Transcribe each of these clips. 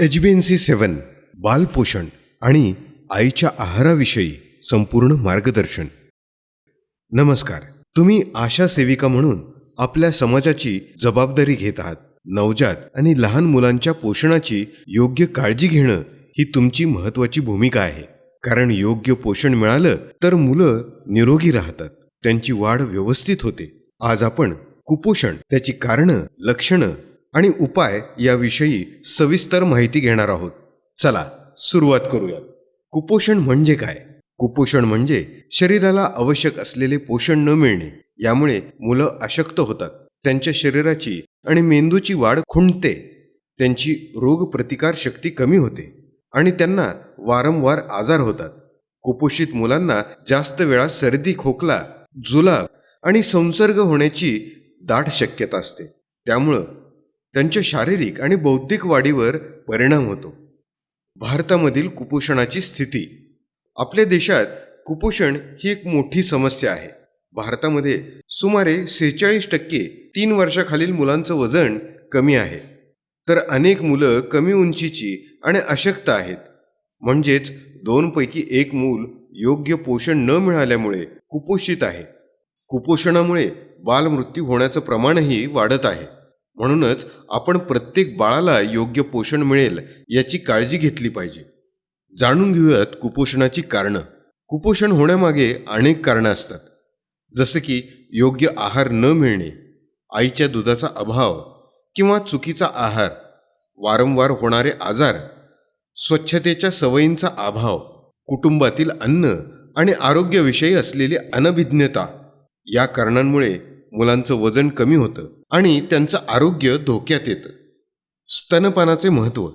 H B N C seven बालपोषण आणि आईच्या आहाराविषयी संपूर्ण मार्गदर्शन. नमस्कार. तुम्ही आशा सेविका म्हणून आपल्या समाजाची जबाबदारी घेत आहात. नवजात आणि लहान मुलांच्या पोषणाची योग्य काळजी घेणं ही तुमची महत्वाची भूमिका आहे. कारण योग्य पोषण मिळालं तर मुलं निरोगी राहतात. त्यांची वाढ व्यवस्थित होते. आज आपण कुपोषण त्याची कारणं लक्षणं आणि उपाय याविषयी सविस्तर माहिती घेणार आहोत. चला सुरुवात करूया कुपोषण म्हणजे काय? कुपोषण म्हणजे शरीराला आवश्यक असलेले पोषण न मिळणे यामुळे मुलं अशक्त होतात. त्यांच्या शरीराची आणि मेंदूची वाढ खुंटते. त्यांची रोगप्रतिकार शक्ती कमी होते आणि त्यांना वारंवार आजार होतात. कुपोषित मुलांना जास्त वेळा सर्दी खोकला जुलाब आणि संसर्ग होण्याची दाट शक्यता असते. त्यामुळं त्यांच्या शारीरिक आणि बौद्धिक वाढीवर परिणाम होतो. भारतामधील कुपोषणाची स्थिती. आपल्या देशात कुपोषण ही एक मोठी समस्या आहे. भारतामध्ये सुमारे सेहेचाळीस टक्के तीन वर्षाखालील मुलांचं वजन कमी आहे. तर अनेक मुलं कमी उंचीची आणि अशक्त आहेत. म्हणजेच दोनपैकी एक मूल योग्य पोषण न मिळाल्यामुळे कुपोषित आहे. कुपोषणामुळे बालमृत्यू होण्याचं प्रमाणही वाढत आहे. म्हणूनच आपण प्रत्येक बाळाला योग्य पोषण मिळेल याची काळजी घेतली पाहिजे. जाणून घेऊयात कुपोषणाची कारणं. कुपोषण होण्यामागे अनेक कारणं असतात. जसं की योग्य आहार न मिळणे आईच्या दुधाचा अभाव किंवा चुकीचा आहार वारंवार होणारे आजार स्वच्छतेच्या सवयींचा अभाव कुटुंबातील अन्न आणि आरोग्याविषयी असलेली अनभिज्ञता या कारणांमुळे मुलांचं वजन कमी होतं. आणि त्यांचं आरोग्य धोक्यात येतं. स्तनपानाचे महत्त्व.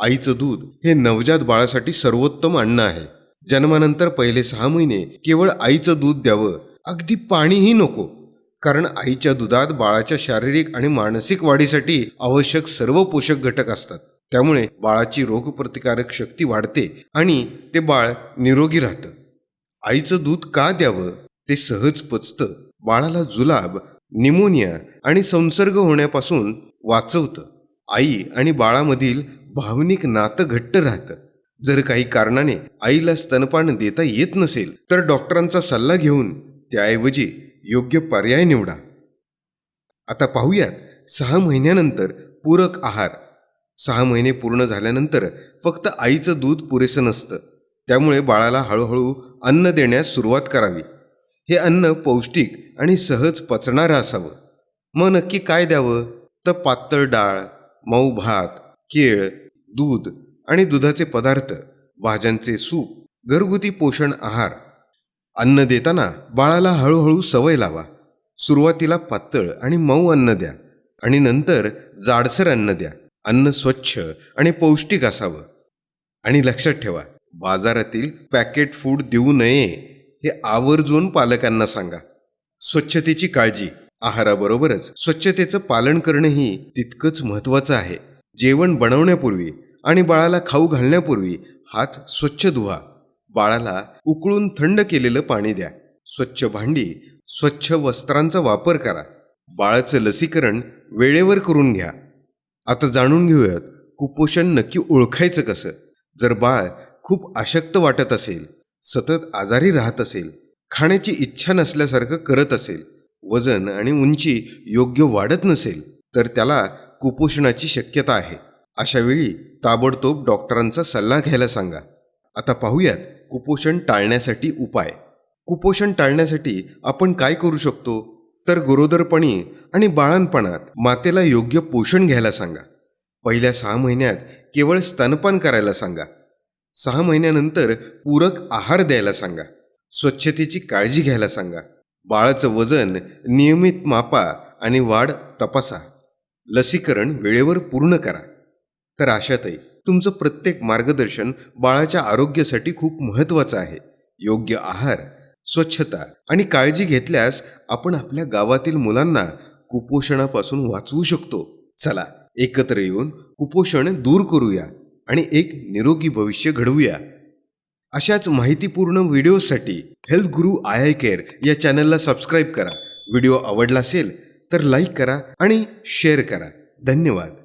आईचं दूध हे नवजात बाळासाठी सर्वोत्तम अन्न आहे. जन्मानंतर पहिले सहा महिने केवळ आईचं दूध द्यावं अगदी पाणीही नको. कारण आईच्या दुधात बाळाच्या शारीरिक आणि मानसिक वाढीसाठी आवश्यक सर्व पोषक घटक असतात. त्यामुळे बाळाची रोगप्रतिकारक शक्ती वाढते आणि ते बाळ निरोगी राहतं. आईचं दूध का द्यावं? ते सहज पचतं. बाळाला जुलाब निमोनिया आणि संसर्ग होण्यापासून वाचवतं. आई आणि बाळामधील भावनिक नातं घट्ट राहतं. जर काही कारणाने आईला स्तनपान देता येत नसेल तर डॉक्टरांचा सल्ला घेऊन त्याऐवजी योग्य पर्याय निवडा. आता पाहूयात सहा महिन्यानंतर पूरक आहार. सहा महिने पूर्ण झाल्यानंतर फक्त आईचं दूध पुरेसं नसतं. त्यामुळे बाळाला हळूहळू अन्न देण्यास सुरुवात करावी. हे अन्न पौष्टिक आणि सहज पचणारं असावं. मग नक्की काय द्यावं? तर पातळ डाळ मऊ भात केळ दूध आणि दुधाचे पदार्थ भाज्यांचे सूप घरगुती पोषण आहार. अन्न देताना बाळाला हळूहळू सवय लावा. सुरुवातीला पातळ आणि मऊ अन्न द्या आणि नंतर जाडसर अन्न द्या. अन्न स्वच्छ आणि पौष्टिक असावं. आणि लक्षात ठेवा बाजारातील पॅकेट फूड देऊ नये. हे आवर्जून पालकांना सांगा. स्वच्छतेची काळजी आहाराबरोबरच स्वच्छतेचं पालन करणंही तितकंच महत्त्वाचं आहे. जेवण बनवण्यापूर्वी आणि बाळाला खाऊ घालण्यापूर्वी हात स्वच्छ धुवा. बाळाला उकळून थंड केलेलं पाणी द्या. स्वच्छ भांडी स्वच्छ वस्त्रांचा वापर करा. बाळाचं लसीकरण वेळेवर करून घ्या. आता जाणून घेऊयात कुपोषण नक्की ओळखायचं कसं? जर बाळ खूप अशक्त वाटत असेल सतत आजारी राहत असेल खाण्याची इच्छा नसल्यासारखं करत असेल वजन आणि उंची योग्य वाढत नसेल तर त्याला कुपोषणाची शक्यता आहे. अशा वेळी ताबडतोब डॉक्टरांचा सल्ला घ्यायला सांगा. आता पाहूयात कुपोषण टाळण्यासाठी उपाय. कुपोषण टाळण्यासाठी आपण काय करू शकतो? तर गरोदरपणी आणि बाळणपणात मातेला योग्य पोषण घ्यायला सांगा. पहिल्या सहा महिन्यात केवळ स्तनपान करायला सांगा. सहा महिन्यानंतर पूरक आहार द्यायला सांगा. स्वच्छतेची काळजी घ्यायला सांगा. बाळाचं वजन नियमित मापा आणि वाढ तपासा. लसीकरण वेळेवर पूर्ण करा. तर अशातही तुमचं प्रत्येक मार्गदर्शन बाळाच्या आरोग्यासाठी खूप महत्त्वाचं आहे. योग्य आहार स्वच्छता आणि काळजी घेतल्यास आपण आपल्या गावातील मुलांना कुपोषणापासून वाचवू शकतो. चला एकत्र येऊन कुपोषण दूर करूया. आणि एक निरोगी भविष्य घडवूया. अशाच माहितीपूर्ण व्हिडिओसाठी health Guru I I care या चॅनलला सबस्क्राईब करा. व्हिडिओ आवडला असेल तर लाईक करा आणि शेअर करा. धन्यवाद.